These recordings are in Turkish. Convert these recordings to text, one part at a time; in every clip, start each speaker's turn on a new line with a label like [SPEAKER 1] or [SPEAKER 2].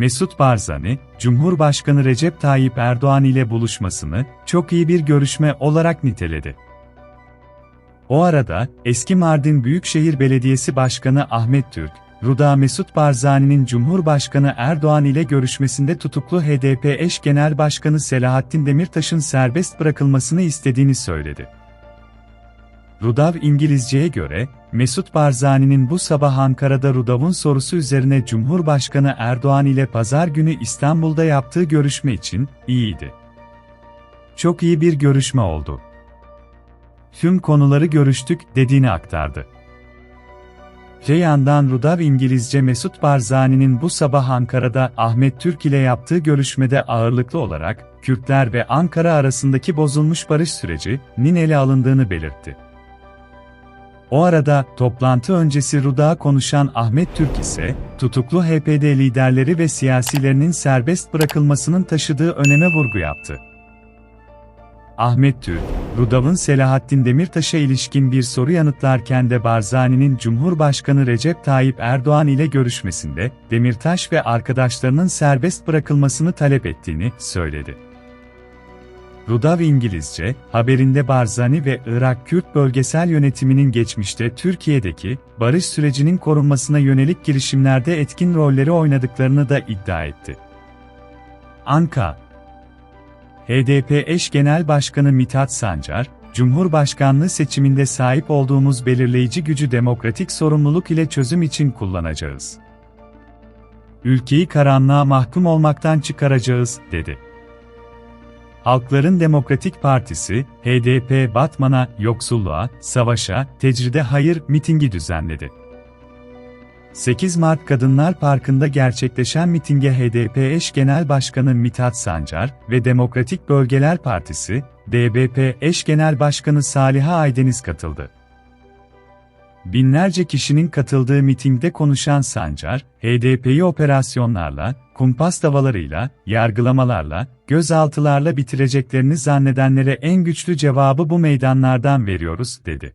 [SPEAKER 1] Mesut Barzani, Cumhurbaşkanı Recep Tayyip Erdoğan ile buluşmasını çok iyi bir görüşme olarak niteledi. O arada, eski Mardin Büyükşehir Belediyesi Başkanı Ahmet Türk, Ruda Mesut Barzani'nin Cumhurbaşkanı Erdoğan ile görüşmesinde tutuklu HDP eş genel başkanı Selahattin Demirtaş'ın serbest bırakılmasını istediğini söyledi. Rudav İngilizce'ye göre, Mesut Barzani'nin bu sabah Ankara'da Rudav'ın sorusu üzerine Cumhurbaşkanı Erdoğan ile pazar günü İstanbul'da yaptığı görüşme için iyiydi. Çok iyi bir görüşme oldu. Tüm konuları görüştük dediğini aktardı. Öte yandan Rudav İngilizce Mesut Barzani'nin bu sabah Ankara'da Ahmet Türk ile yaptığı görüşmede ağırlıklı olarak Kürtler ve Ankara arasındaki bozulmuş barış sürecinin ele alındığını belirtti. O arada, toplantı öncesi Ruda'ya konuşan Ahmet Türk ise, tutuklu HPD liderleri ve siyasilerinin serbest bırakılmasının taşıdığı öneme vurgu yaptı. Ahmet Türk, Rudav'ın Selahattin Demirtaş'a ilişkin bir soru yanıtlarken de Barzani'nin Cumhurbaşkanı Recep Tayyip Erdoğan ile görüşmesinde, Demirtaş ve arkadaşlarının serbest bırakılmasını talep ettiğini söyledi. Rudav İngilizce, haberinde Barzani ve Irak Kürt Bölgesel Yönetiminin geçmişte Türkiye'deki barış sürecinin korunmasına yönelik girişimlerde etkin rolleri oynadıklarını da iddia etti. Anka HDP eş genel başkanı Mithat Sancar, Cumhurbaşkanlığı seçiminde sahip olduğumuz belirleyici gücü demokratik sorumluluk ile çözüm için kullanacağız. Ülkeyi karanlığa mahkum olmaktan çıkaracağız, dedi. Halkların Demokratik Partisi, HDP Batman'a, yoksulluğa, savaşa, tecride hayır mitingi düzenledi. 8 Mart Kadınlar Parkı'nda gerçekleşen mitinge HDP eş genel başkanı Mithat Sancar ve Demokratik Bölgeler Partisi, DBP eş genel başkanı Saliha Aydeniz katıldı. Binlerce kişinin katıldığı mitingde konuşan Sancar, HDP'yi operasyonlarla, kumpas davalarıyla, yargılamalarla, gözaltılarla bitireceklerini zannedenlere en güçlü cevabı bu meydanlardan veriyoruz, dedi.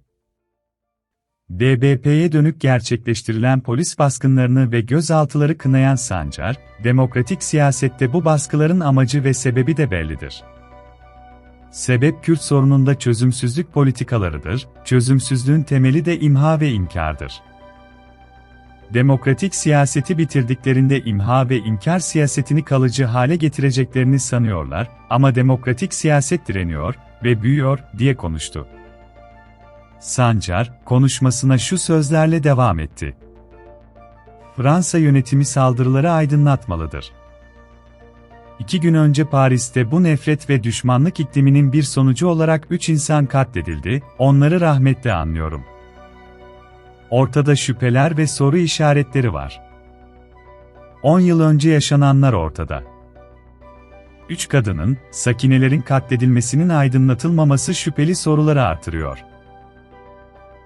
[SPEAKER 1] DBP'ye dönük gerçekleştirilen polis baskınlarını ve gözaltıları kınayan Sancar, demokratik siyasette bu baskıların amacı ve sebebi de bellidir. Sebep Kürt sorununda çözümsüzlük politikalarıdır, çözümsüzlüğün temeli de imha ve inkardır. Demokratik siyaseti bitirdiklerinde imha ve inkar siyasetini kalıcı hale getireceklerini sanıyorlar ama demokratik siyaset direniyor ve büyüyor diye konuştu. Sancar, konuşmasına şu sözlerle devam etti. Fransa yönetimi saldırıları aydınlatmalıdır. İki gün önce Paris'te bu nefret ve düşmanlık ikliminin bir sonucu olarak üç insan katledildi, onları rahmetle anlıyorum. Ortada şüpheler ve soru işaretleri var. 10 yıl önce yaşananlar ortada. Üç kadının, sakinelerin katledilmesinin aydınlatılmaması şüpheli soruları artırıyor.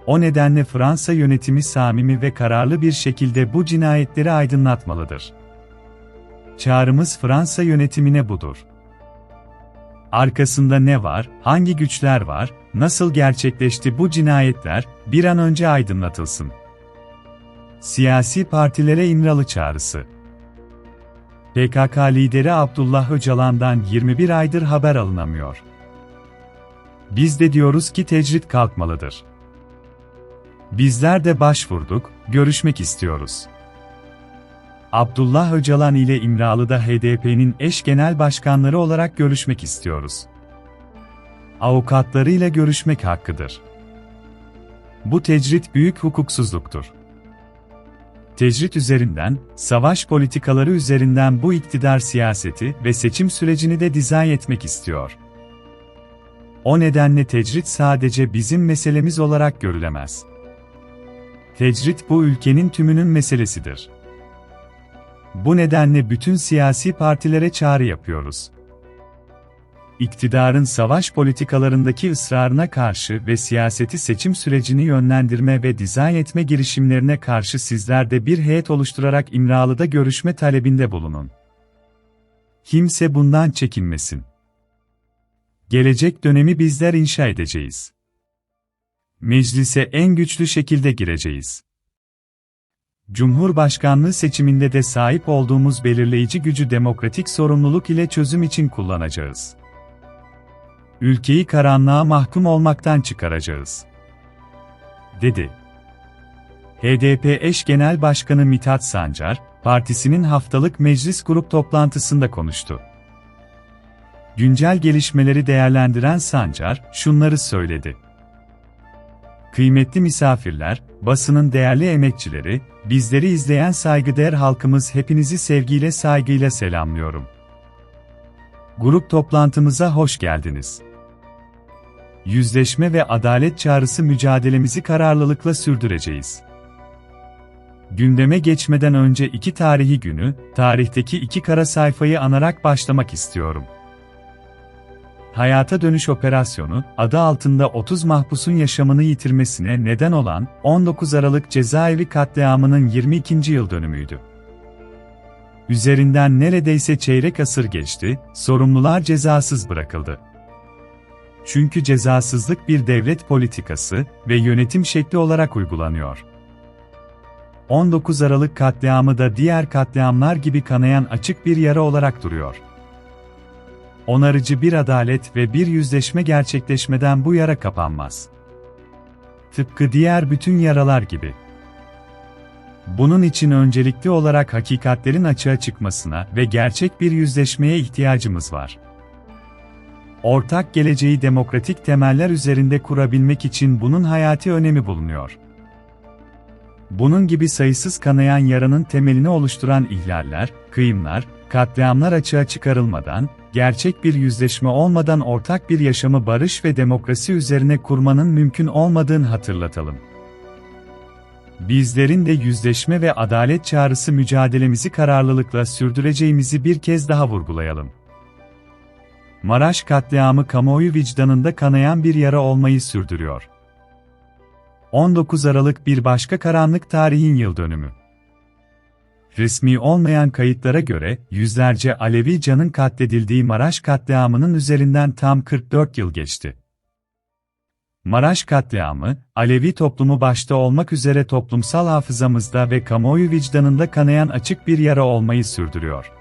[SPEAKER 1] O nedenle Fransa yönetimi samimi ve kararlı bir şekilde bu cinayetleri aydınlatmalıdır. Çağrımız Fransa yönetimine budur. Arkasında ne var, hangi güçler var, nasıl gerçekleşti bu cinayetler, bir an önce aydınlatılsın. Siyasi partilere İmralı çağrısı. PKK lideri Abdullah Öcalan'dan 21 aydır haber alınamıyor. Biz de diyoruz ki tecrit kalkmalıdır. Bizler de başvurduk, görüşmek istiyoruz. Abdullah Öcalan ile İmralı'da HDP'nin eş genel başkanları olarak görüşmek istiyoruz. Avukatlarıyla görüşmek hakkıdır. Bu tecrit büyük hukuksuzluktur. Tecrit üzerinden, savaş politikaları üzerinden bu iktidar siyaseti ve seçim sürecini de dizayn etmek istiyor. O nedenle tecrit sadece bizim meselemiz olarak görülemez. Tecrit bu ülkenin tümünün meselesidir. Bu nedenle bütün siyasi partilere çağrı yapıyoruz. İktidarın savaş politikalarındaki ısrarına karşı ve siyaseti seçim sürecini yönlendirme ve dizayn etme girişimlerine karşı sizler de bir heyet oluşturarak İmralı'da görüşme talebinde bulunun. Kimse bundan çekinmesin. Gelecek dönemi bizler inşa edeceğiz. Meclise en güçlü şekilde gireceğiz. Cumhurbaşkanlığı seçiminde de sahip olduğumuz belirleyici gücü demokratik sorumluluk ile çözüm için kullanacağız. Ülkeyi karanlığa mahkum olmaktan çıkaracağız. dedi. HDP eş genel başkanı Mithat Sancar, partisinin haftalık meclis grup toplantısında konuştu. Güncel gelişmeleri değerlendiren Sancar, şunları söyledi. Kıymetli misafirler, basının değerli emekçileri, bizleri izleyen saygıdeğer halkımız hepinizi sevgiyle saygıyla selamlıyorum. Grup toplantımıza hoş geldiniz. Yüzleşme ve adalet çağrısı mücadelemizi kararlılıkla sürdüreceğiz. Gündeme geçmeden önce iki tarihi günü, tarihteki iki kara sayfayı anarak başlamak istiyorum. Hayata Dönüş Operasyonu, adı altında 30 mahpusun yaşamını yitirmesine neden olan 19 Aralık cezaevi katliamının 22. yıl dönümüydü. Üzerinden neredeyse çeyrek asır geçti, sorumlular cezasız bırakıldı. Çünkü cezasızlık bir devlet politikası ve yönetim şekli olarak uygulanıyor. 19 Aralık katliamı da diğer katliamlar gibi kanayan açık bir yara olarak duruyor onarıcı bir adalet ve bir yüzleşme gerçekleşmeden bu yara kapanmaz. Tıpkı diğer bütün yaralar gibi. Bunun için öncelikli olarak hakikatlerin açığa çıkmasına ve gerçek bir yüzleşmeye ihtiyacımız var. Ortak geleceği demokratik temeller üzerinde kurabilmek için bunun hayati önemi bulunuyor. Bunun gibi sayısız kanayan yaranın temelini oluşturan ihlaller, kıyımlar, katliamlar açığa çıkarılmadan, gerçek bir yüzleşme olmadan ortak bir yaşamı barış ve demokrasi üzerine kurmanın mümkün olmadığını hatırlatalım. Bizlerin de yüzleşme ve adalet çağrısı mücadelemizi kararlılıkla sürdüreceğimizi bir kez daha vurgulayalım. Maraş katliamı kamuoyu vicdanında kanayan bir yara olmayı sürdürüyor. 19 Aralık bir başka karanlık tarihin yıl dönümü. Resmi olmayan kayıtlara göre yüzlerce Alevi canın katledildiği Maraş katliamının üzerinden tam 44 yıl geçti. Maraş katliamı, Alevi toplumu başta olmak üzere toplumsal hafızamızda ve kamuoyu vicdanında kanayan açık bir yara olmayı sürdürüyor.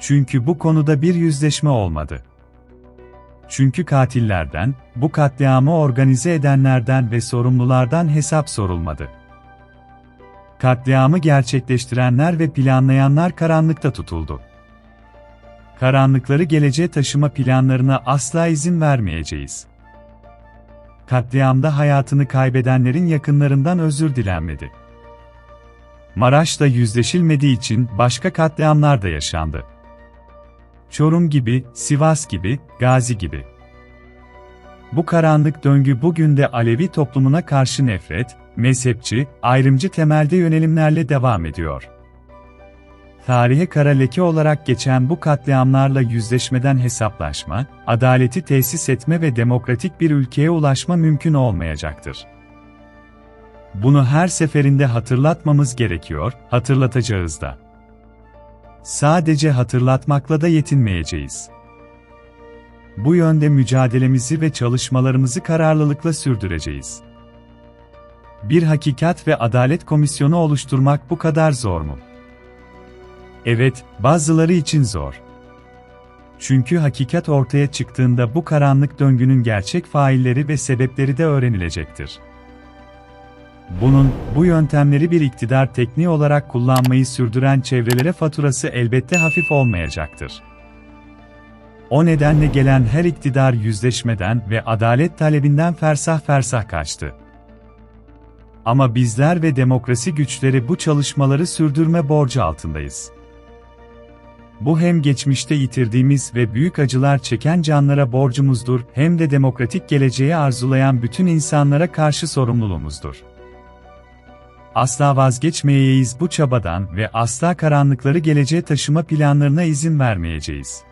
[SPEAKER 1] Çünkü bu konuda bir yüzleşme olmadı. Çünkü katillerden, bu katliamı organize edenlerden ve sorumlulardan hesap sorulmadı. Katliamı gerçekleştirenler ve planlayanlar karanlıkta tutuldu. Karanlıkları geleceğe taşıma planlarına asla izin vermeyeceğiz. Katliamda hayatını kaybedenlerin yakınlarından özür dilenmedi. Maraş'ta yüzleşilmediği için başka katliamlar da yaşandı. Çorum gibi, Sivas gibi, Gazi gibi. Bu karanlık döngü bugün de Alevi toplumuna karşı nefret, mezhepçi, ayrımcı temelde yönelimlerle devam ediyor. Tarihe kara leke olarak geçen bu katliamlarla yüzleşmeden hesaplaşma, adaleti tesis etme ve demokratik bir ülkeye ulaşma mümkün olmayacaktır. Bunu her seferinde hatırlatmamız gerekiyor, hatırlatacağız da. Sadece hatırlatmakla da yetinmeyeceğiz. Bu yönde mücadelemizi ve çalışmalarımızı kararlılıkla sürdüreceğiz. Bir hakikat ve adalet komisyonu oluşturmak bu kadar zor mu? Evet, bazıları için zor. Çünkü hakikat ortaya çıktığında bu karanlık döngünün gerçek failleri ve sebepleri de öğrenilecektir. Bunun, bu yöntemleri bir iktidar tekniği olarak kullanmayı sürdüren çevrelere faturası elbette hafif olmayacaktır. O nedenle gelen her iktidar yüzleşmeden ve adalet talebinden fersah fersah kaçtı. Ama bizler ve demokrasi güçleri bu çalışmaları sürdürme borcu altındayız. Bu hem geçmişte yitirdiğimiz ve büyük acılar çeken canlara borcumuzdur, hem de demokratik geleceği arzulayan bütün insanlara karşı sorumluluğumuzdur. Asla vazgeçmeyeyiz bu çabadan ve asla karanlıkları geleceğe taşıma planlarına izin vermeyeceğiz.